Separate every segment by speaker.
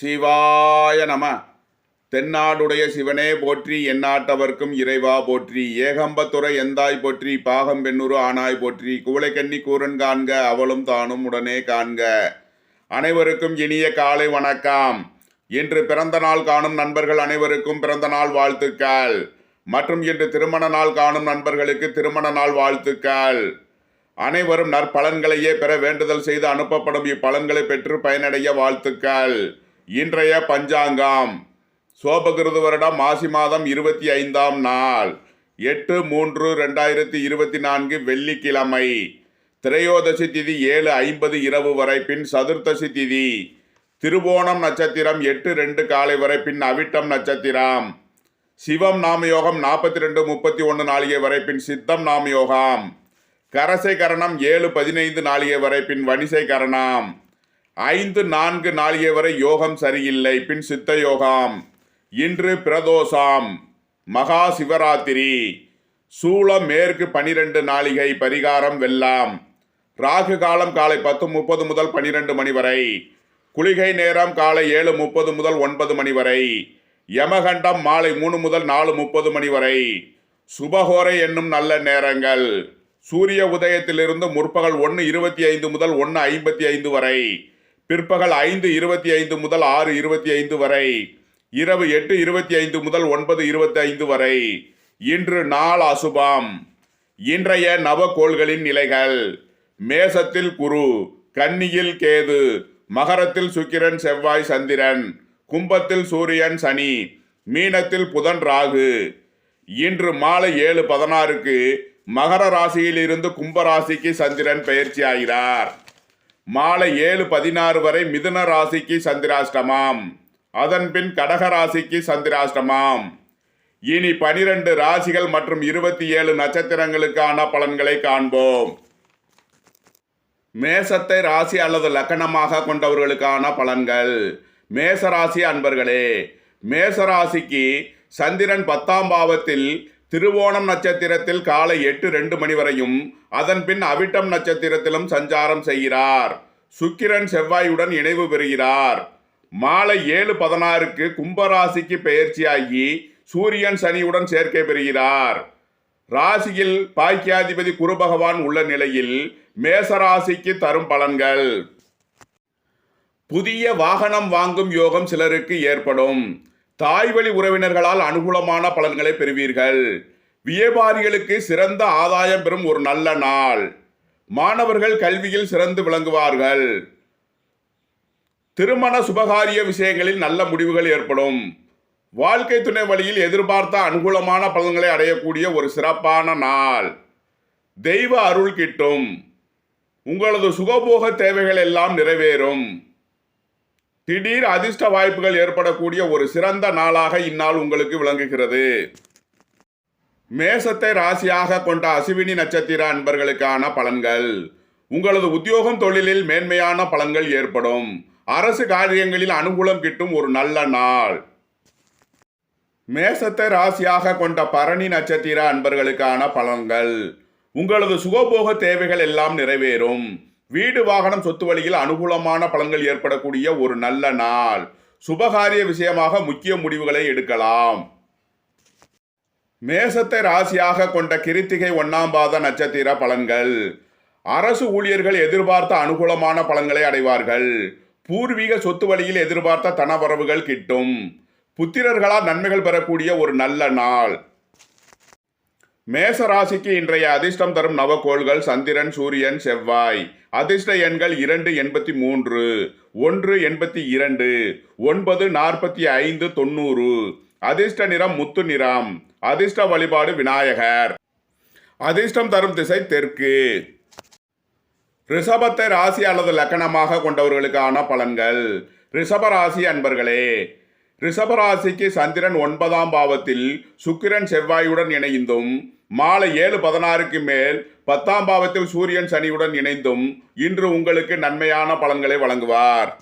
Speaker 1: சிவாய நம. தென்னாடுடைய சிவனே போற்றி எந்நாட்டவர்க்கும் இறைவா போற்றி. ஏகம்பத்துறை எந்தாய் போற்றி பாகம் பெண்ணுரு ஆனாய் போற்றி. குவளைக்கண்ணி கூரன் காண்க அவளும் தானும் உடனே காண்க. அனைவருக்கும் இனிய காலை வணக்கம். இன்று பிறந்த நாள் காணும் நண்பர்கள் அனைவருக்கும் பிறந்த நாள் வாழ்த்துக்கள். மற்றும் இன்று திருமண நாள் காணும் நண்பர்களுக்கு திருமண நாள் வாழ்த்துக்கள். அனைவரும் நற்பலன்களையே பெற வேண்டுதல் செய்து அனுப்பப்படும் இப்பலன்களை பெற்று பயனடைய வாழ்த்துக்கள். இன்றைய பஞ்சாங்கம். சோபகிருது வருடம் மாசி மாதம் இருபத்தி ஐந்தாம் நாள். எட்டு மூன்று ரெண்டாயிரத்தி இருபத்தி நான்கு வெள்ளிக்கிழமை. திரையோதசி திதி ஏழு ஐம்பது இரவு வரை பின் சதுர்த்தசி திதி. திருவோணம் நட்சத்திரம் எட்டு ரெண்டு காலை வரை பின் அவிட்டம் நட்சத்திரம். சிவம் நாமயோகம் நாற்பத்தி ரெண்டு முப்பத்தி ஒன்று நாளிகை வரை பின் சித்தம் நாமயோகம். கரசை கரணம் ஏழு பதினைந்து நாளிகை வரை பின் வணிசை கரணம் ஐந்து நான்கு நாளிகை வரை யோகம் சரியில்லை. பின் சித்த யோகாம் இன்று பிரதோஷம். மகா சிவராத்திரி. சூளம் மேற்கு பனிரெண்டு நாளிகை பரிகாரம் வெல்லாம். ராகு காலம் காலை பத்து முப்பது முதல் பனிரெண்டு மணி வரை. குளிகை நேரம் காலை ஏழு முப்பது முதல் ஒன்பது மணி வரை. யமகண்டம் மாலை மூணு முதல் நாலு முப்பது மணி வரை. சுபகோரை என்னும் நல்ல நேரங்கள். சூரிய உதயத்திலிருந்து முற்பகல் ஒன்று இருபத்தி ஐந்து முதல் ஒன்று ஐம்பத்தி ஐந்து வரை. பிற்பகல் ஐந்து இருபத்தி ஐந்து முதல் ஆறு இருபத்தி ஐந்து வரை இரவு எட்டு இருபத்தி ஐந்து முதல் ஒன்பது இருபத்தி ஐந்து வரை இன்று நாள் அசுபம். இன்றைய நவகோள்களின் நிலைகள் மேசத்தில் குரு கன்னியில் கேது மகரத்தில் சுக்கிரன் செவ்வாய் சந்திரன் கும்பத்தில் சூரியன் சனி மீனத்தில் புதன் ராகு. இன்று மாலை ஏழு பதினாறுக்கு மகர ராசியிலிருந்து கும்ப ராசிக்கு சந்திரன் பயிற்சி ஆகிறார். மாலை ஏழு பதினாறு வரை மிதுன ராசிக்கு சந்திராஷ்டமாம். அதன்பின் கடக ராசிக்கு சந்திராஷ்டமாம். இனி பனிரெண்டு ராசிகள் மற்றும் இருபத்தி ஏழு நட்சத்திரங்களுக்கான பலன்களை காண்போம். மேசத்தை ராசி அல்லது லக்கணமாக கொண்டவர்களுக்கான பலன்கள். மேச ராசி அன்பர்களே மேச ராசிக்கு சந்திரன் பத்தாம் பாவத்தில் திருவோணம் நட்சத்திரத்தில் காலை எட்டு ரெண்டு மணி வரையும் அதன் பின் அவிட்டம் நட்சத்திரத்திலும் சஞ்சாரம் செய்கிறார். சுக்கிரன் செவ்வாயுடன் இணைவு பெறுகிறார். மாலை ஏழு பதினாறுக்கு கும்பராசிக்கு பெயர்ச்சியாகி சூரியன் சனியுடன் சேர்க்கை பெறுகிறார். ராசியில் பாக்கியாதிபதி குரு பகவான் உள்ள நிலையில் மேசராசிக்கு தரும் பலன்கள். புதிய வாகனம் வாங்கும் யோகம் சிலருக்கு ஏற்படும். தாய்வழி உறவினர்களால் அனுகூலமான பலன்களை பெறுவீர்கள். வியாபாரிகளுக்கு சிறந்த ஆதாயம் பெறும் ஒரு நல்ல நாள். மாணவர்கள் கல்வியில் சிறந்து விளங்குவார்கள். திருமண சுபகாரிய விஷயங்களில் நல்ல முடிவுகள் ஏற்படும். வாழ்க்கை துணை வழியில் எதிர்பார்த்த அனுகூலமான பலன்களை அடையக்கூடிய ஒரு சிறப்பான நாள். தெய்வ அருள் கிட்டும். உங்களது சுகபோக தேவைகள் எல்லாம் நிறைவேறும். திடீர் அதிர்ஷ்ட வாய்ப்புகள் ஏற்படக்கூடிய ஒரு சிறந்த நாளாக இந்நாள் உங்களுக்கு விளங்குகிறது. மேசத்தை ராசியாக கொண்ட அசுவினி நட்சத்திர அன்பர்களுக்கான பலன்கள். உங்களது உத்தியோகம் தொழிலில் மேன்மையான பலன்கள் ஏற்படும். அரசு காரியங்களில் அனுகூலம் கிட்டும் ஒரு நல்ல நாள். மேசத்தை ராசியாக கொண்ட பரணி நட்சத்திர அன்பர்களுக்கான பலன்கள். உங்களது சுகபோக தேவைகள் எல்லாம் நிறைவேறும். வீடு வாகனம் சொத்து வழியில் அனுகூலமான பலன்கள் ஏற்படக்கூடிய ஒரு நல்ல நாள். சுபகாரிய விஷயமாக முக்கிய முடிவுகளை எடுக்கலாம். மேசத்தை ராசியாக கொண்ட கிருத்திகை ஒன்னாம் பாத நட்சத்திர பலன்கள். அரசு ஊழியர்கள் எதிர்பார்த்த அனுகூலமான பலன்களை அடைவார்கள். பூர்வீக சொத்து வழியில் எதிர்பார்த்த தனவரவுகள் கிட்டும். புத்திரர்களால் நன்மைகள் பெறக்கூடிய ஒரு நல்ல நாள். மேச ராசிக்கு இன்றைய அதிர்ஷ்டம் தரும் நவகோள்கள் சந்திரன் சூரியன் செவ்வாய். அதிர்ஷ்ட எண்கள் இரண்டு எண்பத்தி மூன்று ஒன்று எண்பத்தி இரண்டு ஒன்பது நாற்பத்தி ஐந்து தொண்ணூறு. அதிர்ஷ்ட நிறம் முத்து நிறம். அதிர்ஷ்ட வழிபாடு விநாயகர். அதிர்ஷ்டம் தரும் திசை தெற்கு. ரிஷபத்தை ராசி அல்லது லக்கணமாக கொண்டவர்களுக்கான பலன்கள். ரிஷப ராசி அன்பர்களே ரிஷபராசிக்கு சந்திரன் ஒன்பதாம் பாவத்தில் சுக்கிரன் செவ்வாயுடன் இணைந்தும் மாலை ஏழு பதினாறுக்கு மேல் பத்தாம் பாவத்தில் சூரியன் சனியுடன் இணைந்தும் இன்று உங்களுக்கு நன்மையான பலன்களை வழங்குவார்.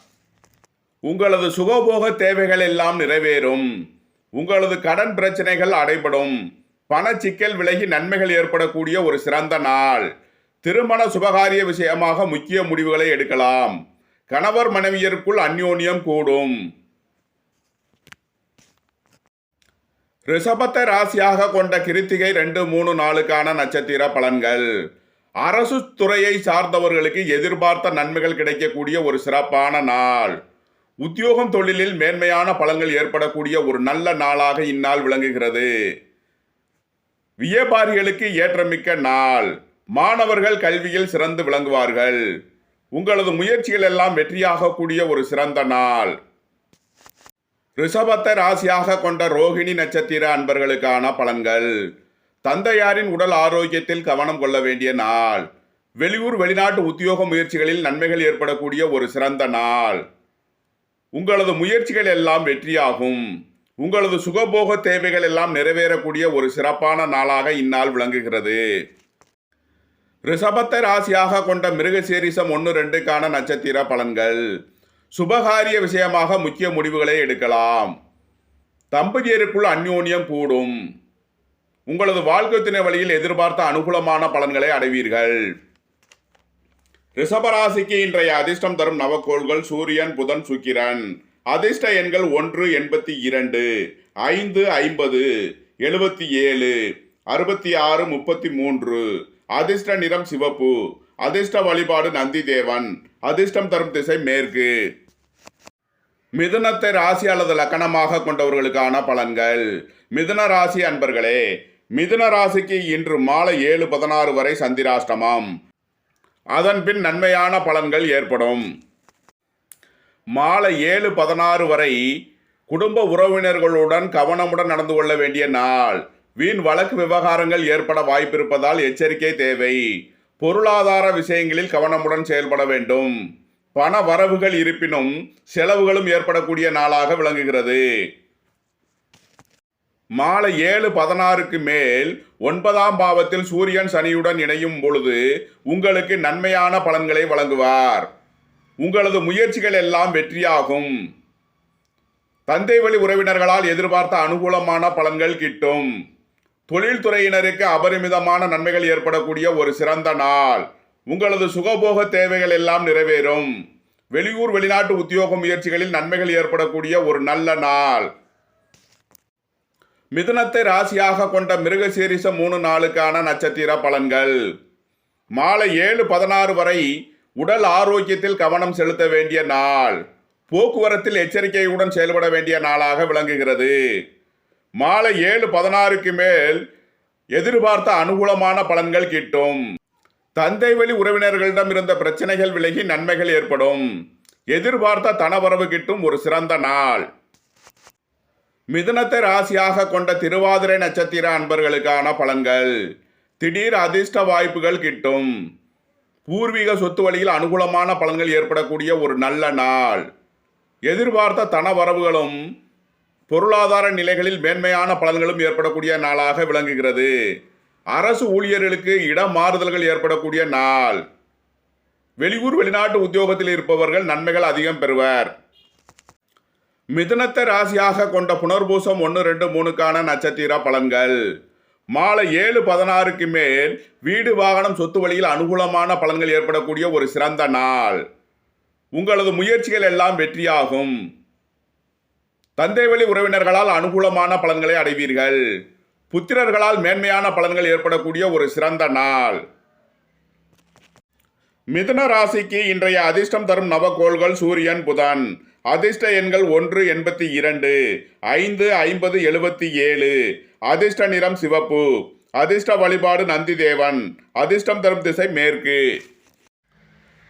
Speaker 1: உங்களது சுகபோக தேவைகள் எல்லாம் நிறைவேறும். உங்களது கடன் பிரச்சனைகள் அடைபடும். பண சிக்கல் விலகி நன்மைகள் ஏற்படக்கூடிய ஒரு சிறந்த நாள். திருமண சுபகாரிய விஷயமாக முக்கிய முடிவுகளை எடுக்கலாம். கணவர் மனைவியருக்குள் அந்யோன்யம் கூடும். ரிஷபத்தை ராசியாக கொண்ட கிருத்திகை ரெண்டு மூணு நாளுக்கான நட்சத்திர பலன்கள். அரசு துறையை சார்ந்தவர்களுக்கு எதிர்பார்த்த நன்மைகள் கிடைக்கக்கூடிய ஒரு சிறப்பான நாள். உத்தியோகம் தொழிலில் மேன்மையான பலன்கள் ஏற்படக்கூடிய ஒரு நல்ல நாளாக இந்நாள் விளங்குகிறது. வியாபாரிகளுக்கு ஏற்றமிக்க நாள். மாணவர்கள் கல்வியில் சிறந்து விளங்குவார்கள். உங்களது முயற்சிகள் எல்லாம் வெற்றியாகக்கூடிய ஒரு சிறந்த நாள். ரிஷபத்தை ராசியாக கொண்ட ரோகிணி நட்சத்திர அன்பர்களுக்கான பலன்கள். தந்தையாரின் உடல் ஆரோக்கியத்தில் கவனம் கொள்ள வேண்டிய நாள். வெளியூர் வெளிநாட்டு உத்தியோக முயற்சிகளில் நன்மைகள் ஏற்படக்கூடிய ஒரு சிறந்த நாள். உங்களது முயற்சிகள் எல்லாம் வெற்றியாகும். உங்களது சுகபோக தேவைகள் எல்லாம் நிறைவேறக்கூடிய ஒரு சிறப்பான நாளாக இந்நாள் விளங்குகிறது. ரிஷபத்தை ராசியாக கொண்ட மிருகசீரிசம் ஒன்று ரெண்டுக்கான நட்சத்திர பலன்கள். சுபகாரிய விஷயமாக முக்கிய முடிவுகளை எடுக்கலாம். தம்பதியருக்குள் அந்யோன்யம் கூடும். உங்களது வாழ்க்கை துணை வழியில் எதிர்பார்த்த அனுகூலமான பலன்களை அடைவீர்கள். ரிஷபராசிக்கு இன்றைய அதிர்ஷ்டம் தரும் நவக்கோள்கள் சூரியன் புதன் சுக்கிரன். அதிர்ஷ்ட எண்கள் ஒன்று எண்பத்தி இரண்டு ஐந்து ஐம்பது எழுபத்தி ஏழு அறுபத்தி ஆறு முப்பத்தி மூன்று. அதிர்ஷ்ட நிறம் சிவப்பு. அதிர்ஷ்ட வழிபாடு நந்தி தேவன். அதிர்ஷ்டம் தரும் திசை மேற்கு. மிதுனத்தை ராசி அல்லது லக்கணமாக கொண்டவர்களுக்கான பலன்கள். மிதுன ராசி அன்பர்களே மிதுன ராசிக்கு இன்று மாலை ஏழு பதினாறு வரை சந்திராஷ்டமம். அதன் பின் நன்மையான பலன்கள் ஏற்படும். மாலை ஏழு பதினாறு வரை குடும்ப உறவினர்களுடன் கவனமுடன் நடந்து கொள்ள வேண்டிய நாள். வீண் வழக்கு விவகாரங்கள் ஏற்பட வாய்ப்பிருப்பதால் எச்சரிக்கை தேவை. பொருளாதார விஷயங்களில் கவனமுடன் செயல்பட வேண்டும். பண வரவுகள் இருப்பினும் செலவுகளும் ஏற்படக்கூடிய நாளாக விளங்குகிறது. மாலை ஏழு பதினாறுக்கு மேல் ஒன்பதாம் பாவத்தில் சூரியன் சனியுடன் இணையும் பொழுது உங்களுக்கு நன்மையான பலன்களை வழங்குவார். உங்களது முயற்சிகள் எல்லாம் வெற்றியாகும். தந்தை வழி உறவினர்களால் எதிர்பார்த்த அனுகூலமான பலன்கள் கிட்டும். தொழில்துறையினருக்கு அபரிமிதமான நன்மைகள் ஏற்படக்கூடிய ஒரு சிறந்த நாள். உங்களது சுகபோக தேவைகள் எல்லாம் நிறைவேறும். வெளியூர் வெளிநாட்டு உத்தியோக முயற்சிகளில் நன்மைகள் ஏற்படக்கூடிய ஒரு நல்ல நாள். மிதுனத்தை ராசியாக கொண்ட மிருகசீரிச மூணு நாளுக்கான நட்சத்திர பலன்கள். மாலை ஏழு பதினாறு வரை உடல் ஆரோக்கியத்தில் கவனம் செலுத்த வேண்டிய நாள். போக்குவரத்தில் எச்சரிக்கையுடன் செயல்பட வேண்டிய நாளாக விளங்குகிறது. மாலை ஏழு பதினாறுக்கு மேல் எதிர்பார்த்த அனுகூலமான பலன்கள் கிட்டும். தந்தை வழி உறவினர்களிடம் இருந்த பிரச்சனைகள் விலகி நன்மைகள் ஏற்படும். எதிர்பார்த்த தனவரவு கிட்டும் ஒரு சிறந்த நாள். மிதுனத்தை ராசியாக கொண்ட திருவாதிரை நட்சத்திர அன்பர்களுக்கான பலன்கள். திடீர் அதிர்ஷ்ட வாய்ப்புகள் கிட்டும். பூர்வீக சொத்து வழியில் அனுகூலமான பலன்கள் ஏற்படக்கூடிய ஒரு நல்ல நாள். எதிர்பார்த்த தன வரவுகளும் பொருளாதார நிலைகளில் மேன்மையான பலன்களும் ஏற்படக்கூடிய நாளாக விளங்குகிறது. அரசு ஊழியர்களுக்கு இடம் மாறுதல்கள் ஏற்படக்கூடிய நாள். வெளியூர் வெளிநாட்டு உத்தியோகத்தில் இருப்பவர்கள் நன்மைகள் அதிகம் பெறுவர். மிதுனத்தை ராசியாக கொண்ட புனர்பூசம் ஒன்று ரெண்டு மூணுக்கான நட்சத்திர பலன்கள். மாலை ஏழு பதினாறுக்கு மேல் வீடு வாகனம் சொத்து வழியில் அனுகூலமான பலன்கள் ஏற்படக்கூடிய ஒரு சிறந்த நாள். உங்களது முயற்சிகள் எல்லாம் வெற்றியாகும். தந்தைவழி உறவினர்களால் அனுகூலமான பலன்களை அடைவீர்கள். புத்திரர்களால் மேன்மையான பலன்கள் ஏற்படக்கூடிய ஒரு சிறந்த நாள். மிதுன ராசிக்கு இன்றைய அதிர்ஷ்டம் தரும் நவகோள்கள் சூரியன் புதன். அதிர்ஷ்ட எண்கள் ஒன்று எண்பத்தி இரண்டு ஐந்து ஐம்பது எழுபத்தி ஏழு. அதிர்ஷ்ட நிறம் சிவப்பு. அதிர்ஷ்ட வழிபாடு நந்தி தேவன் அதிர்ஷ்டம் தரும் திசை மேற்கு.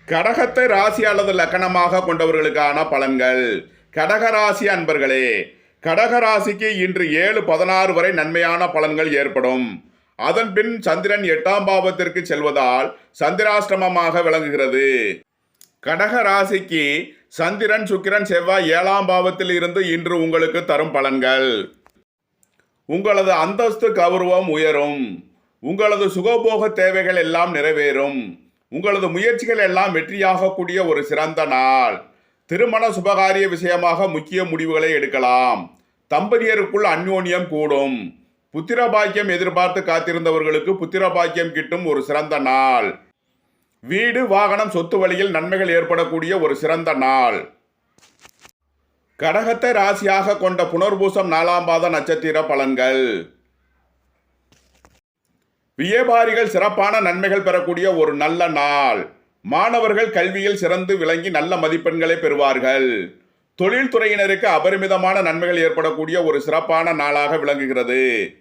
Speaker 1: கடகத்தை ராசி அல்லது லக்கணமாக கொண்டவர்களுக்கான பலன்கள். கடகராசி அன்பர்களே கடகராசிக்கு இன்று ஏழு பதினாறு வரை நன்மையான பலன்கள் ஏற்படும். அதன் பின் சந்திரன் எட்டாம் பாவத்திற்கு செல்வதால் சந்திராஷ்டமமாக விளங்குகிறது. கடக ராசிக்கு சந்திரன் சுக்கிரன் செவ்வாய் ஏழாம் பாவத்தில் இருந்து இன்று உங்களுக்கு தரும் பலன்கள். உங்களது அந்தஸ்து கௌரவம் உயரும். உங்களது சுகபோக தேவைகள் எல்லாம் நிறைவேறும். உங்களது முயற்சிகள் எல்லாம் வெற்றியாகக்கூடிய ஒரு சிறந்த நாள். திருமண சுபகாரிய விஷயமாக முக்கிய முடிவுகளை எடுக்கலாம். தம்பதியருக்குள் அந்யோன்யம் கூடும். புத்திர பாக்கியம் எதிர்பார்த்து காத்திருந்தவர்களுக்கு புத்திர பாக்கியம் கிட்டும் ஒரு சிறந்த நாள். வீடு வாகனம் சொத்து வழியில் நன்மைகள் ஏற்படக்கூடிய ஒரு சிறந்த நாள். கடகத்தை ராசியாக கொண்ட புனர்பூசம் நாலாம் பாத நட்சத்திர பலன்கள். வியாபாரிகள் சிறப்பான நன்மைகள் பெறக்கூடிய ஒரு நல்ல நாள். மாணவர்கள் கல்வியில் சிறந்து விளங்கி நல்ல மதிப்பெண்களை பெறுவார்கள். தொழில்துறையினருக்கு அபரிமிதமான நன்மைகள் ஏற்படக்கூடிய ஒரு சிறப்பான நாளாக விளங்குகிறது.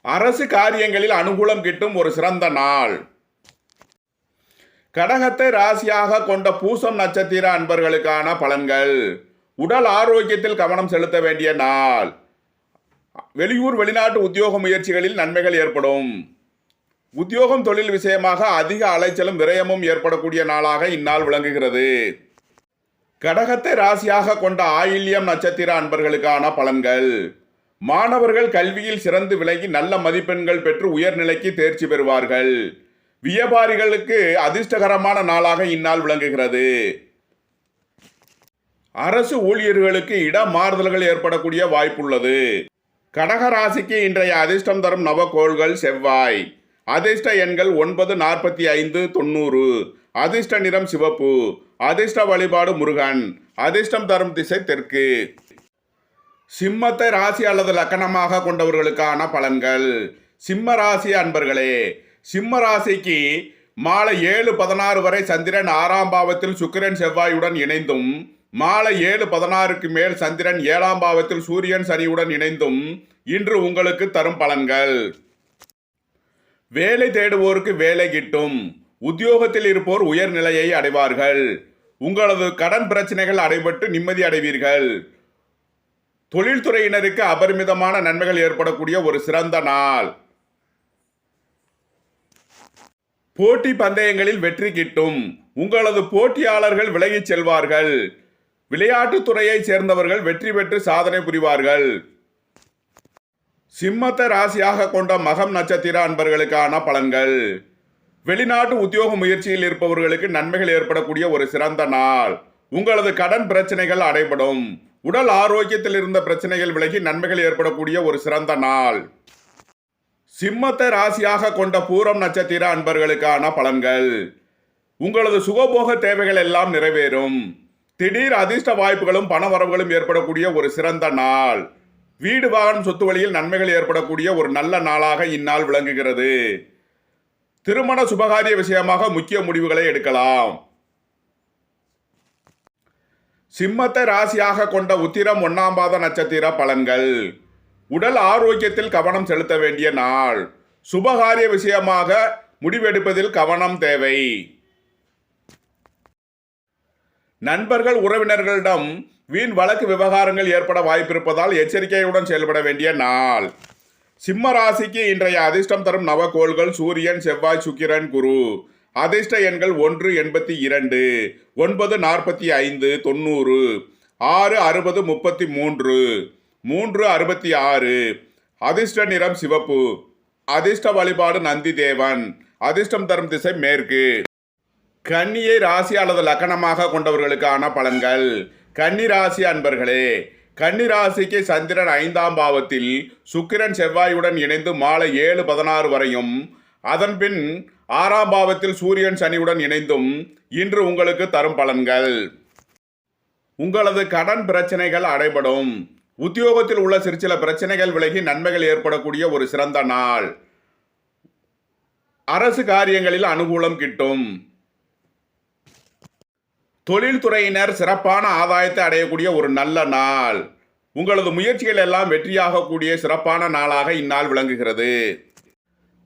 Speaker 1: அரசு காரியங்களில் அனுகூலம் கிட்டும் ஒரு சிறந்த நாள். கடகத்தை ராசியாக கொண்ட பூசம் நட்சத்திர அன்பர்களுக்கான பலன்கள். உடல் ஆரோக்கியத்தில் கவனம் செலுத்த வேண்டிய நாள். வெளியூர் வெளிநாட்டு உத்தியோக முயற்சிகளில் நன்மைகள் ஏற்படும். உத்தியோகம் தொழில் விஷயமாக அதிக அலைச்சலும் விரயமும் ஏற்படக்கூடிய நாளாக இந்நாள் விளங்குகிறது. கடகத்தை ராசியாக கொண்ட ஆயில்யம் நட்சத்திர அன்பர்களுக்கான பலன்கள். மாணவர்கள் கல்வியில் சிறந்து விளங்கி நல்ல மதிப்பெண்கள் பெற்று உயர்நிலைக்கு தேர்ச்சி பெறுவார்கள். வியாபாரிகளுக்கு அதிர்ஷ்டகரமான நாளாக இந்நாள் விளங்குகிறது. அரசு ஊழியர்களுக்கு இட மாறுதல்கள் ஏற்படக்கூடிய வாய்ப்புள்ளது. கடக ராசிக்கு இன்றைய அதிர்ஷ்டம் தரும் நவகோள்கள் செவ்வாய். அதிர்ஷ்ட எண்கள் ஒன்பது நாற்பத்தி ஐந்து தொண்ணூறு. அதிர்ஷ்ட நிறம் சிவப்பு. அதிர்ஷ்ட வழிபாடு முருகன். அதிர்ஷ்டம் தரும் திசை தெற்கு. சிம்மத்தை ராசி அல்லது லக்கணமாக கொண்டவர்களுக்கான பலன்கள். சிம்ம ராசி அன்பர்களே சிம்ம ராசிக்கு மாலை ஏழு பதினாறு வரை சந்திரன் ஆறாம் பாவத்தில் சுக்கிரன் செவ்வாயுடன் இணைந்தும் மாலை ஏழு பதினாறுக்கு மேல் சந்திரன் ஏழாம் பாவத்தில் சூரியன் சனியுடன் இணைந்தும் இன்று உங்களுக்கு தரும் பலன்கள். வேலை தேடுவோருக்கு வேலை கிட்டும். உத்தியோகத்தில் இருப்போர் உயர்நிலையை அடைவார்கள். உங்களது கடன் பிரச்சனைகள் அடைபட்டு நிம்மதி அடைவீர்கள். தொழில்துறையினருக்கு அபரிமிதமான நன்மைகள் ஏற்படக்கூடிய ஒரு சிறந்த நாள். போட்டி பந்தயங்களில் வெற்றி கிட்டும். உங்களது போட்டியாளர்கள் விலகிச் செல்வார்கள். விளையாட்டுத் துறையைச் சேர்ந்தவர்கள் வெற்றி பெற்று சாதனை புரிவார்கள். சிம்மத்தை ராசியாக கொண்ட மகம் நட்சத்திர அன்பர்களுக்கான பலன்கள். வெளிநாட்டு உத்தியோக முயற்சியில் இருப்பவர்களுக்கு நன்மைகள் ஏற்படக்கூடிய ஒரு சிறந்த நாள். உங்களது கடன் பிரச்சனைகள் அடைபடும். உடல் ஆரோக்கியத்தில் இருந்த பிரச்சனைகள் விலகி நன்மைகள் ஏற்படக்கூடிய ஒரு சிறந்த நாள். சிம்மத்தை ராசியாக கொண்ட பூரம் நட்சத்திர அன்பர்களுக்கான பலன்கள். உங்களது சுகபோக தேவைகள் எல்லாம் நிறைவேறும். திடீர் அதிர்ஷ்ட வாய்ப்புகளும் பண வரவுகளும் ஏற்படக்கூடிய ஒரு சிறந்த நாள். வீடு வாகனம் சொத்து வழியில் நன்மைகள் ஏற்படக்கூடிய ஒரு நல்ல நாளாக இந்நாள் விளங்குகிறது. திருமண சுபகாரிய விஷயமாக முக்கிய முடிவுகளை எடுக்கலாம். சிம்மத்தை ராசியாக கொண்ட உத்திரம் ஒன்னாம் பாத நட்சத்திர பலன்கள். உடல் ஆரோக்கியத்தில் கவனம் செலுத்த வேண்டிய நாள். சுபகாரிய விஷயமாக முடிவெடுப்பதில் கவனம் தேவை. நண்பர்கள் உறவினர்களிடம் வீண் வழக்கு விவகாரங்கள் ஏற்பட வாய்ப்பிருப்பதால் எச்சரிக்கையுடன் செயல்பட வேண்டிய நாள். சிம்ம ராசிக்கு இன்றைய அதிர்ஷ்டம் தரும் நவகோள்கள் சூரியன் செவ்வாய் சுக்கிரன் குரு. அதிர்ஷ்ட எண்கள் ஒன்று எண்பத்தி இரண்டு ஒன்பது நாற்பத்தி ஐந்து தொண்ணூறு ஆறு அறுபது முப்பத்தி மூன்று மூன்று அறுபத்தி ஆறு. அதிர்ஷ்ட நிறம் சிவப்பு. அதிர்ஷ்ட வழிபாடு நந்தி தேவன். அதிர்ஷ்டம் தரும் திசை மேற்கு. கன்னியை ராசி அல்லது லக்கணமாக கொண்டவர்களுக்கான பலன்கள். கன்னி ராசி அன்பர்களே கன்னி ராசிக்கு சந்திரன் ஐந்தாம் பாவத்தில் சுக்கிரன் செவ்வாயுடன் இணைந்து மாலை ஏழு பதினாறு வரையும் அதன் பின் ஆறாம் பாவத்தில் சூரியன் சனியுடன் இணைந்தும் இன்று உங்களுக்கு தரும் பலன்கள். உங்களது கடன் பிரச்சனைகள் அடைபடும். உத்தியோகத்தில் உள்ள சிறு சில பிரச்சனைகள் விலகி நன்மைகள் ஏற்படக்கூடிய ஒரு சிறந்த நாள். அரசு காரியங்களில் அனுகூலம் கிட்டும். தொழில்துறையினர் சிறப்பான ஆதாயத்தை அடையக்கூடிய ஒரு நல்ல நாள். உங்களது முயற்சிகள் எல்லாம் வெற்றியாகக்கூடிய சிறப்பான நாளாக இந்நாள் விளங்குகிறது.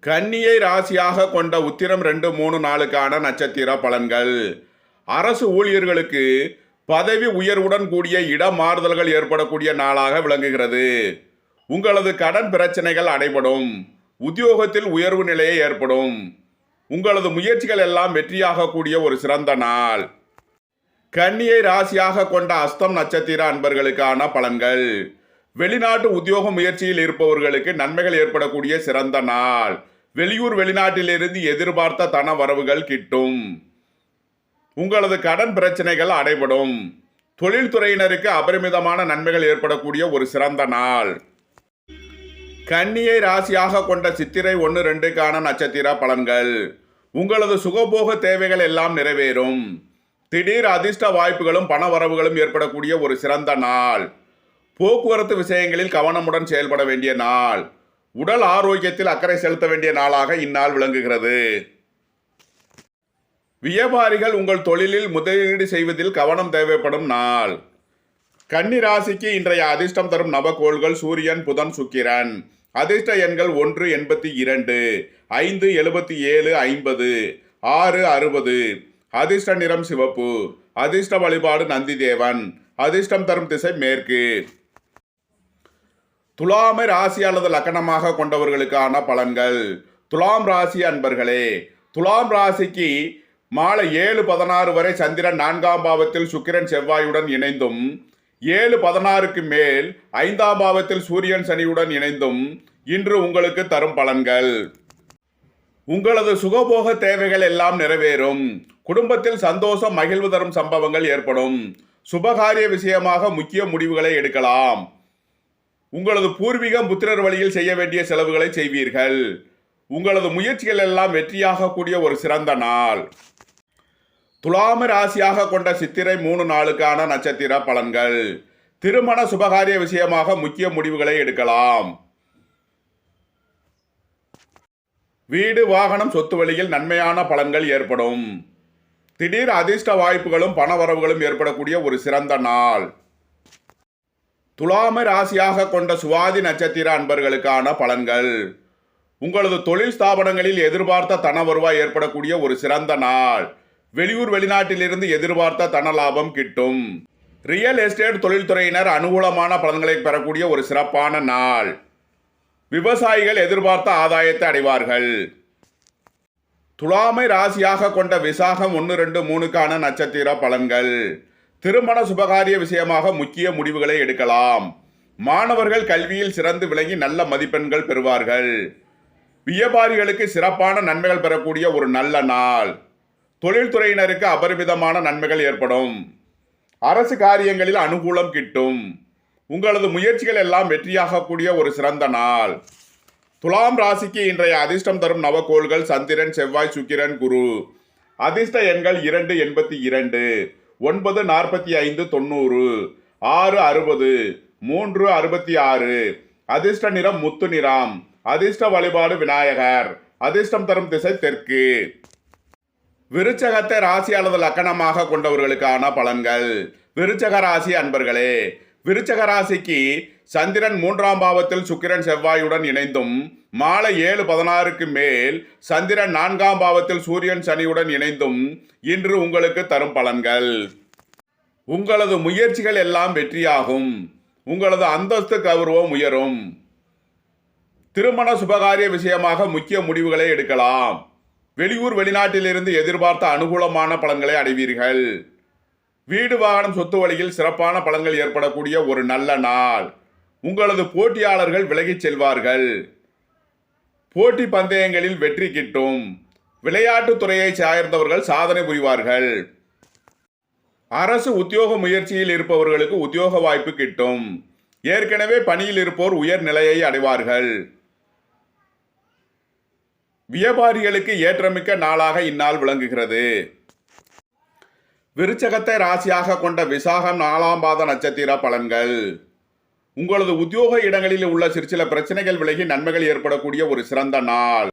Speaker 1: கன்னியை ராசியாக கொண்ட உத்திரம் ரெண்டு மூணு நாளுக்கான நட்சத்திர பலன்கள். அரசு ஊழியர்களுக்கு பதவி உயர்வுடன் கூடிய இடமாறுதல்கள் ஏற்படக்கூடிய நாளாக விளங்குகிறது. உங்களது கடன் பிரச்சனைகள் அடைபடும். உத்தியோகத்தில் உயர்வு நிலையை ஏற்படும். உங்களது முயற்சிகள் எல்லாம் வெற்றியாகக்கூடிய ஒரு சிறந்த நாள். கன்னியை ராசியாக கொண்ட அஸ்தம் நட்சத்திர அன்பர்களுக்கான பலன்கள். வெளிநாட்டு உத்தியோக முயற்சியில் இருப்பவர்களுக்கு நன்மைகள் ஏற்படக்கூடிய சிறந்த நாள். வெளியூர் வெளிநாட்டிலிருந்து எதிர்பார்த்த தன வரவுகள் கிட்டும். உங்களது கடன் பிரச்சனைகள் அடைபடும். தொழில்துறையினருக்கு அபரிமிதமான நன்மைகள் ஏற்படக்கூடிய ஒரு சிறந்த நாள். கன்னியை ராசியாக கொண்ட சித்திரை ஒன்று ரெண்டுக்கான நட்சத்திர பலன்கள். உங்களது சுகபோக தேவைகள் எல்லாம் நிறைவேறும். திடீர் அதிர்ஷ்ட வாய்ப்புகளும் பண வரவுகளும் ஏற்படக்கூடிய ஒரு சிறந்த நாள். போக்குவரத்து விஷயங்களில் கவனமுடன் செயல்பட வேண்டிய நாள். உடல் ஆரோக்கியத்தில் அக்கறை செலுத்த வேண்டிய நாளாக இந்நாள் விளங்குகிறது. வியாபாரிகள் உங்கள் தொழிலில் முதலீடு செய்வதில் கவனம் தேவைப்படும் நாள். கன்னி ராசிக்கு இன்றைய அதிர்ஷ்டம் தரும் நவகோள்கள் சூரியன் புதன் சுக்கிரன். அதிர்ஷ்ட எண்கள் ஒன்று எண்பத்தி இரண்டு ஐந்து எழுபத்தி ஏழு ஐம்பது ஆறு அறுபது. அதிர்ஷ்ட நிறம் சிவப்பு. அதிர்ஷ்ட வழிபாடு நந்திதேவன். அதிர்ஷ்டம் தரும் திசை மேற்கு. துலாமை ராசி அல்லது லக்கணமாக கொண்டவர்களுக்கான பலன்கள். துலாம் ராசி அன்பர்களே துலாம் ராசிக்கு மாலை ஏழு பதினாறு வரை சந்திரன் நான்காம் பாவத்தில் சுக்கிரன் செவ்வாயுடன் இணைந்தும் ஏழு பதினாறுக்கு மேல் ஐந்தாம் பாவத்தில் சூரியன் சனியுடன் இணைந்தும் இன்று உங்களுக்கு தரும் பலன்கள். உங்களது சுகபோக தேவைகள் எல்லாம் நிறைவேறும். குடும்பத்தில் சந்தோஷம் மகிழ்வு தரும் சம்பவங்கள் ஏற்படும். சுபகாரிய விஷயமாக முக்கிய முடிவுகளை எடுக்கலாம். உங்களது பூர்வீகம் புத்திரர் வழியில் செய்ய வேண்டிய செலவுகளை செய்வீர்கள். உங்களது முயற்சிகள் எல்லாம் வெற்றியாக கூடிய ஒரு சிறந்த நாள். துலாம ராசியாக கொண்ட சித்திரை மூணு நாளுக்கான நட்சத்திர பலன்கள். திருமண சுபகாரிய விஷயமாக முக்கிய முடிவுகளை எடுக்கலாம். வீடு வாகனம் சொத்து வழியில் நன்மையான பலன்கள் ஏற்படும். திடீர் அதிர்ஷ்ட வாய்ப்புகளும் பணவரவுகளும் ஏற்படக்கூடிய ஒரு சிறந்த நாள். துலாம ராசியாக கொண்ட சுவாதி நட்சத்திர அன்பர்களுக்கான பலன்கள். உங்களது தொழில் ஸ்தாபனங்களில் எதிர்பார்த்த தன வருவாய் ஏற்படக்கூடிய ஒரு சிறந்த நாள். வெளியூர் வெளிநாட்டிலிருந்து எதிர்பார்த்த தன லாபம் கிட்டும். ரியல் எஸ்டேட் தொழில்துறையினர் அனுகூலமான பலன்களை பெறக்கூடிய ஒரு சிறப்பான நாள். விவசாயிகள் எதிர்பார்த்த ஆதாயத்தை அடைவார்கள். துலாமை ராசியாக கொண்ட விசாகம் ஒன்று ரெண்டு மூணுக்கான நட்சத்திர பலன்கள். திருமண சுபகாரிய விஷயமாக முக்கிய முடிவுகளை எடுக்கலாம். மாணவர்கள் கல்வியில் சிறந்து விளங்கி நல்ல மதிப்பெண்கள் பெறுவார்கள். வியாபாரிகளுக்கு சிறப்பான நன்மைகள் பெறக்கூடிய ஒரு நல்ல நாள். தொழில்துறையினருக்கு அபரிமிதமான நன்மைகள் ஏற்படும். அரசு காரியங்களில் அனுகூலம் கிட்டும். உங்களது முயற்சிகள் எல்லாம் வெற்றியாகக்கூடிய ஒரு சிறந்த நாள். துலாம் ராசிக்கு இன்றைய அதிர்ஷ்டம் தரும் நவகோள்கள் சந்திரன் செவ்வாய் சுக்கிரன் குரு. அதிர்ஷ்ட எண்கள் இரண்டு எண்பத்தி இரண்டு ஒன்பது நாற்பத்தி ஐந்து தொண்ணூறு ஆறு அறுபது மூன்று அறுபத்தி ஆறு. அதிர்ஷ்ட நிறம் முத்து நிறம். அதிர்ஷ்ட வழிபாடு விநாயகர். அதிர்ஷ்டம் தரும் திசை தெற்கு. விருச்சகத்தை ராசி அல்லது லக்கணமாக கொண்டவர்களுக்கான பலன்கள். விருச்சக ராசி அன்பர்களே விருச்சக ராசிக்கு சந்திரன் மூன்றாம் பாவத்தில் சுக்கிரன் செவ்வாயுடன் இணைந்தும் மாலை ஏழு பதினாறுக்கு மேல் சந்திரன் நான்காம் பாவத்தில் சூரியன் சனியுடன் இணைந்தும் இன்று உங்களுக்கு தரும் பலன்கள். உங்களது முயற்சிகள் எல்லாம் வெற்றியாகும். உங்களது அந்தஸ்து கௌரவம் உயரும். திருமண சுபகாரிய விஷயமாக முக்கிய முடிவுகளை எடுக்கலாம். வெளியூர் வெளிநாட்டிலிருந்து எதிர்பார்த்த அனுகூலமான பலன்களை அடைவீர்கள். வீடு வாகனம் சொத்து வழியில் சிறப்பான பலன்கள் ஏற்படக்கூடிய ஒரு நல்ல நாள். உங்களது போட்டியாளர்கள் விலகிச் செல்வார்கள். போட்டி பந்தயங்களில் வெற்றி கிட்டும். விளையாட்டுத் துறையை சார்ந்தவர்கள் சாதனை புரிவார்கள். அரசு உத்தியோக முயற்சியில் இருப்பவர்களுக்கு உத்தியோக வாய்ப்பு கிட்டும். ஏற்கனவே பணியில் இருப்போர் உயர் நிலையை அடைவார்கள். வியாபாரிகளுக்கு ஏற்றமிக்க நாளாக இந்நாள் விளங்குகிறது. விருச்சகத்தை ராசியாக கொண்ட விசாகம் நாலாம் பாத நட்சத்திர பலன்கள். உங்களது உத்தியோக இடங்களில் உள்ள சிறு சில பிரச்சனைகள் விலகி நன்மைகள் ஏற்படக்கூடிய ஒரு சிறந்த நாள்.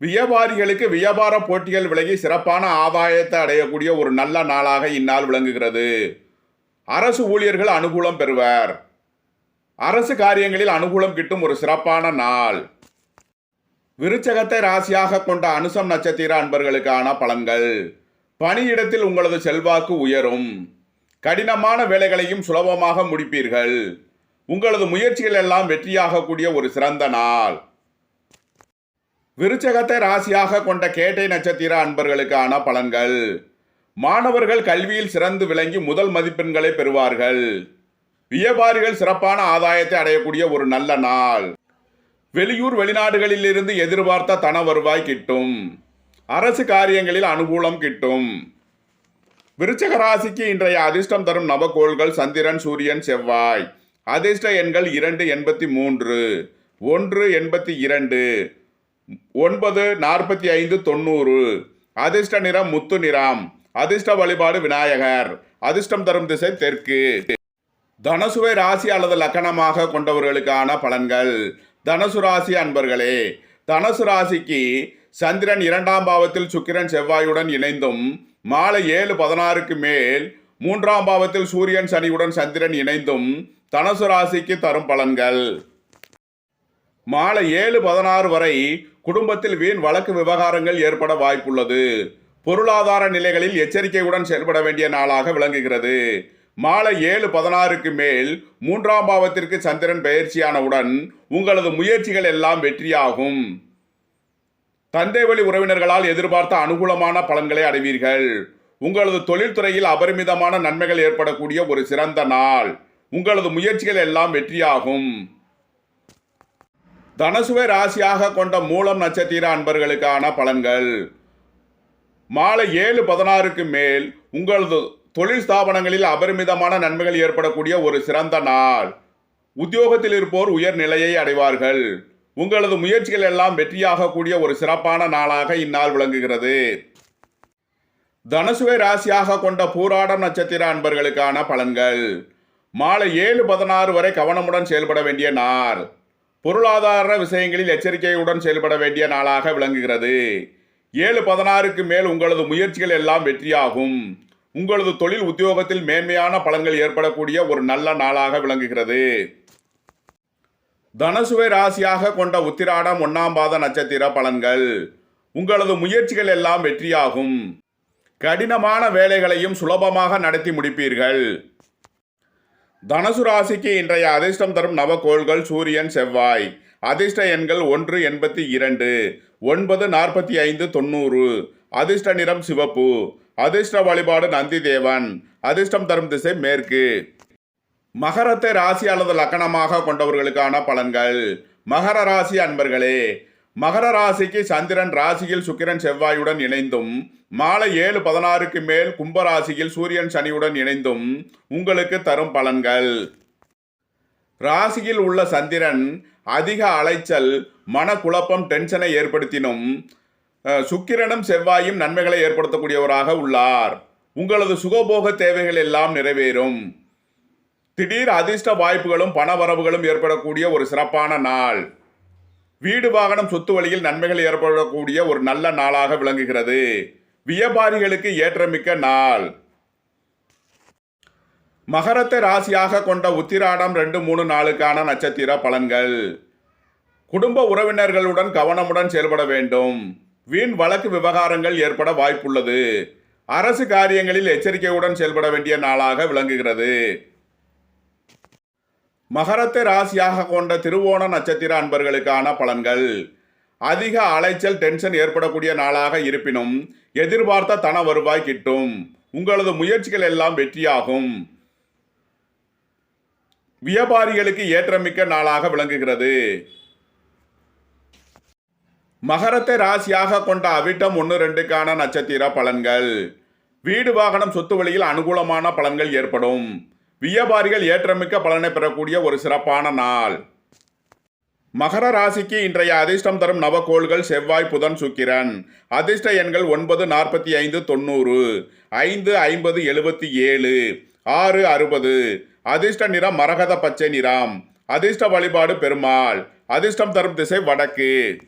Speaker 1: வியாபாரிகளுக்கு வியாபார போட்டிகள் விலகி சிறப்பான ஆதாயத்தை அடையக்கூடிய ஒரு நல்ல நாளாக இந்நாள் விளங்குகிறது. அரசு ஊழியர்கள் அனுகூலம் பெறுவர். அரசு காரியங்களில் அனுகூலம் கிட்டும் ஒரு சிறப்பான நாள். விருச்சகத்தை ராசியாக கொண்ட அனுசம் நட்சத்திர அன்பர்களுக்கான பலன்கள். பணியிடத்தில் உங்களது செல்வாக்கு உயரும். கடினமான வேலைகளையும் சுலபமாக முடிப்பீர்கள். உங்களது முயற்சிகள் எல்லாம் வெற்றியாகக்கூடிய ஒரு சிறந்த நாள். விருச்சகத்தை ராசியாக கொண்ட கேட்டை நட்சத்திர அன்பர்களுக்கான பலன்கள். மாணவர்கள் கல்வியில் சிறந்து விளங்கி முதல் மதிப்பெண்களை பெறுவார்கள். வியாபாரிகள் சிறப்பான ஆதாயத்தை அடையக்கூடிய ஒரு நல்ல நாள். வெளியூர் வெளிநாடுகளிலிருந்து எதிர்பார்த்த தன வருவாய் கிட்டும். அரசு காரியங்களில் அனுகூலம் கிட்டும். விருச்சக ராசிக்கு இன்றைய அதிர்ஷ்டம் தரும் நவகோள்கள் சந்திரன் சூரியன் செவ்வாய். அதிர்ஷ்ட எண்கள் இரண்டு எண்பத்தி மூன்று ஒன்று எண்பத்தி இரண்டு ஒன்பது நாற்பத்தி ஐந்து தொண்ணூறு. அதிர்ஷ்ட நிறம் முத்து நிறம். அதிர்ஷ்ட வழிபாடு விநாயகர். அதிர்ஷ்டம் தரும் திசை தெற்கு. தனுசுவை ராசி அல்லது லக்கணமாக கொண்டவர்களுக்கான பலன்கள். தனசு ராசி அன்பர்களே தனுசு ராசிக்கு சந்திரன் இரண்டாம் பாவத்தில் சுக்கிரன் செவ்வாயுடன் இணைந்தும் மாலை ஏழு பதினாறுக்கு மேல் மூன்றாம் பாவத்தில் சூரியன் சனியுடன் சந்திரன் இணைந்தும் தனுசு ராசிக்கு தரும் பலன்கள். மாலை ஏழு பதினாறு வரை குடும்பத்தில் வீண் வழக்கு விவகாரங்கள் ஏற்பட வாய்ப்புள்ளது. பொருளாதார நிலைகளில் எச்சரிக்கையுடன் செயல்பட வேண்டிய நாளாக விளங்குகிறது. மாலை ஏழு பதினாறுக்கு மேல் மூன்றாம் பாவத்திற்கு சந்திரன் பயிற்சியானவுடன் உங்களது முயற்சிகள் எல்லாம் வெற்றியாகும். தந்தை வழி உறவினர்களால் எதிர்பார்த்த அனுகூலமான பலன்களை அடைவீர்கள். உங்களது தொழில்துறையில் அபரிமிதமான நன்மைகள் ஏற்படக்கூடிய ஒரு சிறந்த நாள். உங்களது முயற்சிகள் எல்லாம் வெற்றியாகும். தனசுவை ராசியாக கொண்ட மூலம் நட்சத்திர அன்பர்களுக்கான பலன்கள். மாலை ஏழு பதினாறுக்கு மேல் உங்களது தொழில் ஸ்தாபனங்களில் அபரிமிதமான நன்மைகள் ஏற்படக்கூடிய ஒரு சிறந்த நாள். உத்தியோகத்தில் இருப்போர் உயர் நிலையை அடைவார்கள். உங்களது முயற்சிகள் எல்லாம் வெற்றியாகக்கூடிய ஒரு சிறப்பான நாளாக இந்நாள் விளங்குகிறது. தனுசுவை ராசியாக கொண்ட பூராடம் நட்சத்திர அன்பர்களுக்கான பலன்கள். மாலை ஏழு பதினாறு வரை கவனமுடன் செயல்பட வேண்டிய நாள். பொருளாதார விஷயங்களில் எச்சரிக்கையுடன் செயல்பட வேண்டிய நாளாக விளங்குகிறது. ஏழு பதினாறுக்கு மேல் உங்களது முயற்சிகள் எல்லாம் வெற்றியாகும். உங்களது தொழில் உத்தியோகத்தில் மேன்மையான பலன்கள் ஏற்படக்கூடிய ஒரு நல்ல நாளாக விளங்குகிறது. தனசுவை ராசியாக கொண்ட உத்திராடம் ஒன்னாம் பாத நட்சத்திர பலன்கள். உங்களது முயற்சிகள் எல்லாம் வெற்றியாகும். கடினமான வேலைகளையும் சுலபமாக நடத்தி முடிப்பீர்கள். தனுசு ராசிக்கு இன்றைய அதிர்ஷ்டம் தரும் நவகோள்கள் சூரியன் செவ்வாய். அதிர்ஷ்ட எண்கள் ஒன்று எண்பத்தி இரண்டு ஒன்பது நாற்பத்தி ஐந்து தொண்ணூறு. அதிர்ஷ்ட நிறம் சிவப்பு. அதிர்ஷ்ட வழிபாடு நந்தி தேவன். அதிர்ஷ்டம் தரும் திசை மேற்கு. மகரத்தை ராசி அல்லது லக்கணமாக கொண்டவர்களுக்கான பலன்கள். மகர ராசி அன்பர்களே மகர ராசிக்கு சந்திரன் ராசியில் சுக்கிரன் செவ்வாயுடன் இணைந்தும் மாலை ஏழு பதினாறுக்கு மேல் கும்பராசியில் சூரியன் சனியுடன் இணைந்தும் உங்களுக்கு தரும் பலன்கள். ராசியில் உள்ள சந்திரன் அதிக அலைச்சல் மனக்குழப்பம் டென்ஷனை ஏற்படுத்தினும் சுக்கிரனும் செவ்வாயும் நன்மைகளை ஏற்படுத்தக்கூடியவராக உள்ளார். உங்களது சுகபோக தேவைகள் எல்லாம் நிறைவேறும். திடீர் அதிர்ஷ்ட வாய்ப்புகளும் பண வரவுகளும் ஏற்படக்கூடிய ஒரு சிறப்பான நாள். வீடு வாகனம் சொத்து வழியில் நன்மைகள் ஏற்படக்கூடிய ஒரு நல்ல நாளாக விளங்குகிறது. வியாபாரிகளுக்கு ஏற்றமிக்க நாள். மகரத்தை ராசியாக கொண்ட உத்திராடம் ரெண்டு மூணு நாளுக்கான நட்சத்திர பலன்கள். குடும்ப உறவினர்களுடன் கவனமுடன் செயல்பட வேண்டும். வீண் வழக்கு விவகாரங்கள் ஏற்பட வாய்ப்புள்ளது. அரசு காரியங்களில் எச்சரிக்கையுடன் செயல்பட வேண்டிய நாளாக விளங்குகிறது. மகரத்தை ராசியாக கொண்ட திருவோண நட்சத்திர அன்பர்களுக்கான பலன்கள். அதிக அலைச்சல் டென்ஷன் ஏற்படக்கூடிய நாளாக இருப்பினும் எதிர்பார்த்த தன வருவாய் கிட்டும். உங்களது முயற்சிகள் எல்லாம் வெற்றியாகும். வியாபாரிகளுக்கு ஏற்றமிக்க நாளாக விளங்குகிறது. மகரத்தை ராசியாக கொண்ட அவிட்டம் ஒன்று ரெண்டுக்கான நட்சத்திர பலன்கள். வீடு வாகனம் சொத்து வழியில் அனுகூலமான பலன்கள் ஏற்படும். வியாபாரிகள் ஏற்றமிக்க பலனை பெறக்கூடிய ஒரு சிறப்பான நாள். மகர ராசிக்கு இன்றைய அதிர்ஷ்டம் தரும் நவகோள்கள் செவ்வாய் புதன் சுக்கிரன். அதிர்ஷ்ட எண்கள் ஒன்பது நாற்பத்தி ஐந்து தொண்ணூறு. ஐந்து ஐம்பது எழுபத்தி ஏழு. ஆறு அறுபது. அதிர்ஷ்ட நிறம் மரகத பச்சை நிறம். அதிர்ஷ்ட வழிபாடு பெருமாள். அதிர்ஷ்டம் தரும் திசை வடக்கு.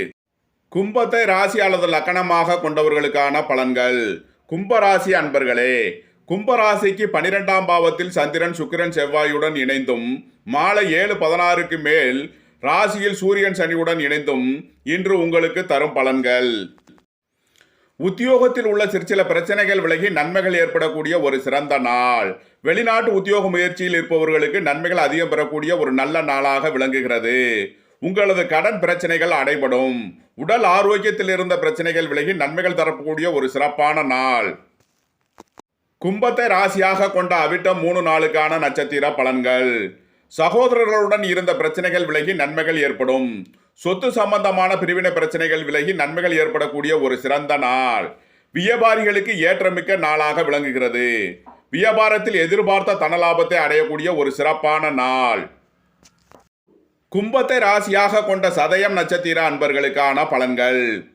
Speaker 1: கும்பத்தை ராசி அல்லது லக்கணமாக கொண்டவர்களுக்கான பலன்கள். கும்பராசி அன்பர்களே கும்பராசிக்கு பனிரெண்டாம் பாவத்தில் சந்திரன் சுக்கிரன் செவ்வாயுடன் இணைந்தும் மாலை ஏழு பதினாறுக்கு மேல் ராசியில் சூரியன் சனியுடன் இணைந்தும் இன்று உங்களுக்கு தரும் பலன்கள். உத்தியோகத்தில் உள்ள சிற்சில பிரச்சனைகள் விலகி நன்மைகள் ஏற்படக்கூடிய ஒரு சிறந்த நாள். வெளிநாட்டு உத்தியோக முயற்சியில் இருப்பவர்களுக்கு நன்மைகள் அதிகம் பெறக்கூடிய ஒரு நல்ல நாளாக விளங்குகிறது. உங்களது கடன் பிரச்சனைகள் அடைபடும். உடல் ஆரோக்கியத்தில் இருந்த பிரச்சனைகள் விலகி நன்மைகள் தரக்கூடிய ஒரு சிறப்பான நாள். கும்பத்தை ராசியாக கொண்ட அவிட்டம் மூணு நாளுக்கான நட்சத்திர பலன்கள். சகோதரர்களுடன் இருந்த பிரச்சனைகள் விலகி நன்மைகள் ஏற்படும். சொத்து சம்பந்தமான பிரிவினை பிரச்சனைகள் விலகி நன்மைகள் ஏற்படக்கூடிய ஒரு சிறந்த நாள். வியாபாரிகளுக்கு ஏற்றமிக்க நாளாக விளங்குகிறது. வியாபாரத்தில் எதிர்பார்த்த தனலாபத்தை அடையக்கூடிய ஒரு சிறப்பான நாள். கும்பத்தை ராசியாக கொண்ட சதயம் நட்சத்திர அன்பர்களுக்கான பலன்கள்.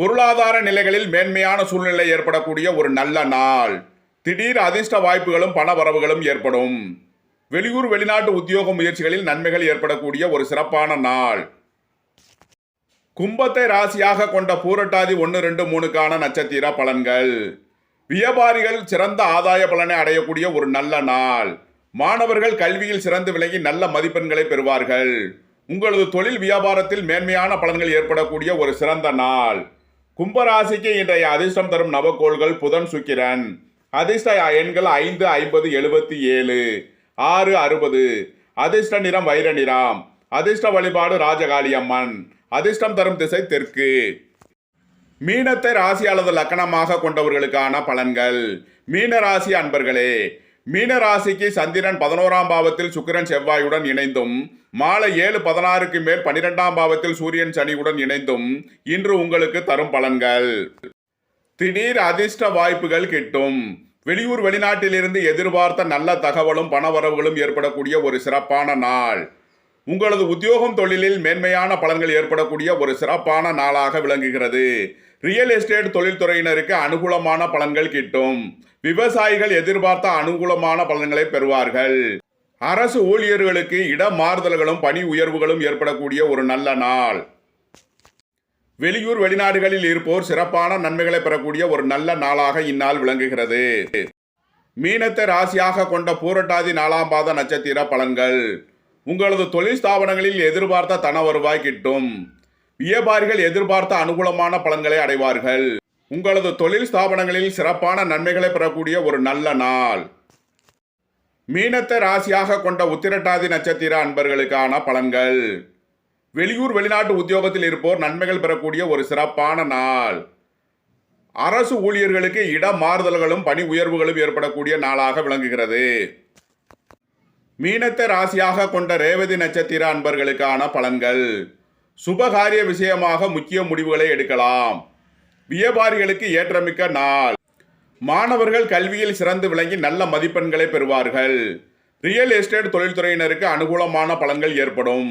Speaker 1: பொருளாதார நிலைகளில் மேன்மையான சூழ்நிலை ஏற்படக்கூடிய ஒரு நல்ல நாள். திடீர் அதிர்ஷ்ட வாய்ப்புகளும் பண வரவுகளும் ஏற்படும். வெளியூர் வெளிநாட்டு உத்தியோக முயற்சிகளில் நன்மைகள் ஏற்படக்கூடிய ஒரு சிறப்பான நாள். கும்பத்தை ராசியாக கொண்ட பூரட்டாதி ஒன்று ரெண்டு மூணுக்கான நட்சத்திர பலன்கள். வியாபாரிகள் சிறந்த ஆதாய பலனை அடையக்கூடிய ஒரு நல்ல நாள். மாணவர்கள் கல்வியில் சிறந்து விளங்கி நல்ல மதிப்பெண்களை பெறுவார்கள். உங்களது தொழில் வியாபாரத்தில் மேன்மையான பலன்கள் ஏற்படக்கூடிய ஒரு சிறந்த நாள். கும்பராசிக்கு இன்றைய அதிர்ஷ்டம் தரும் நவக்கோள்கள் புதன் சுக்கிரன். அதிர்ஷ்ட எண்கள் ஐந்து ஐம்பது எழுபத்தி ஏழு ஆறு அறுபது. அதிர்ஷ்ட நிறம் வைர நிறம். அதிர்ஷ்ட வழிபாடு ராஜகாளி அம்மன். அதிர்ஷ்டம் தரும் திசை தெற்கு. மீனத்தை ராசி அல்லது லக்கணமாக கொண்டவர்களுக்கான பலன்கள். மீன ராசி அன்பர்களே மீன ராசிக்கு சந்திரன் பதினோராம் பாவத்தில் சுக்கிரன் செவ்வாயுடன் இணைந்தும் மாலை ஏழு பதினாறுக்கு மேல் பனிரெண்டாம் பாவத்தில் சூரியன் சனியுடன் இணைந்தும் இன்று உங்களுக்கு தரும் பலன்கள். திடீர் அதிர்ஷ்ட வாய்ப்புகள் கிட்டும். வெளியூர் வெளிநாட்டிலிருந்து எதிர்பார்த்த நல்ல தகவலும் பணவரவுகளும் ஏற்படக்கூடிய ஒரு சிறப்பான நாள். உங்களது உத்தியோகம் தொழிலில் மேன்மையான பலன்கள் ஏற்படக்கூடிய ஒரு சிறப்பான நாளாக விளங்குகிறது. ரியல் எஸ்டேட் தொழில்துறையினருக்கு அனுகூலமான பலன்கள் கிட்டும். விவசாயிகள் எதிர்பார்த்த அனுகூலமான பலன்களை பெறுவார்கள். அரசு ஊழியர்களுக்கு இட மாறுதல்களும் பணி உயர்வுகளும் ஏற்படக்கூடிய ஒரு நல்ல நாள். வெளியூர் வெளிநாடுகளில் இருப்போர் சிறப்பான நன்மைகளை பெறக்கூடிய ஒரு நல்ல நாளாக இந்நாள் விளங்குகிறது. மீனத்தை ராசியாக கொண்ட பூரட்டாதி நாலாம் பாத நட்சத்திர பலன்கள். உங்களது தொழில் ஸ்தாபனங்களில் எதிர்பார்த்த தன வருவாய் கிட்டும். வியாபாரிகள் எதிர்பார்த்த அனுகூலமான பலன்களை அடைவார்கள். உங்களது தொழில் ஸ்தாபனங்களில் சிறப்பான நன்மைகளை பெறக்கூடிய ஒரு நல்ல நாள். மீனத்தை ராசியாக கொண்ட உத்திரட்டாதி நட்சத்திர அன்பர்களுக்கான பலன்கள். வெளியூர் வெளிநாட்டு உத்தியோகத்தில் இருப்போர் நன்மைகள் பெறக்கூடிய ஒரு சிறப்பான நாள். அரசு ஊழியர்களுக்கு இட மாறுதல்களும் பணி உயர்வுகளும் ஏற்படக்கூடிய நாளாக விளங்குகிறது. மீனத்தை ராசியாக கொண்ட ரேவதி நட்சத்திர அன்பர்களுக்கான பலன்கள். சுபகாரிய விஷயமாக முக்கிய முடிவுகளை எடுக்கலாம். வியாபாரிகளுக்கு ஏற்றமிக்க நாள். மாணவர்கள் கல்வியில் சிறந்து விளங்கி நல்ல மதிப்பெண்களை பெறுவார்கள். ரியல் எஸ்டேட் தொழில்துறையினருக்கு அனுகூலமான பலன்கள் ஏற்படும்.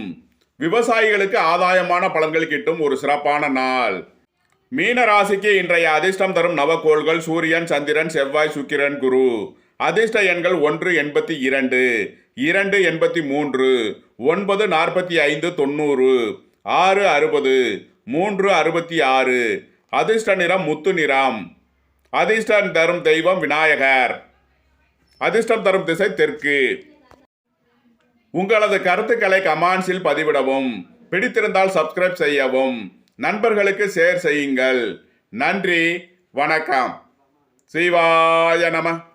Speaker 1: விவசாயிகளுக்கு ஆதாயமான பலன்கள் கிட்டும் ஒரு சிறப்பான நாள். மீன ராசிக்கு இன்றைய அதிர்ஷ்டம் தரும் நவக்கோள்கள் சூரியன் சந்திரன் செவ்வாய் சுக்கிரன் குரு. அதிர்ஷ்ட எண்கள் ஒன்று எண்பத்தி இரண்டு இரண்டு எண்பத்தி மூன்று ஒன்பது நாற்பத்தி ஐந்து தொண்ணூறு ஆறு அறுபது மூன்று அறுபத்தி ஆறு அதிர்ஷ்ட நிறம் முத்து நிறம். அதிர்ஷ்டம் தரும் தெய்வம் விநாயகர். அதிர்ஷ்டம் தரும் திசை தெற்கு. உங்களது கருத்துக்களை கமான்ஸில் பதிவிடவும் பிடித்திருந்தால் சப்ஸ்கிரைப் செய்யவும் நண்பர்களுக்கு ஷேர் செய்யுங்கள். நன்றி வணக்கம். சிவாய நம.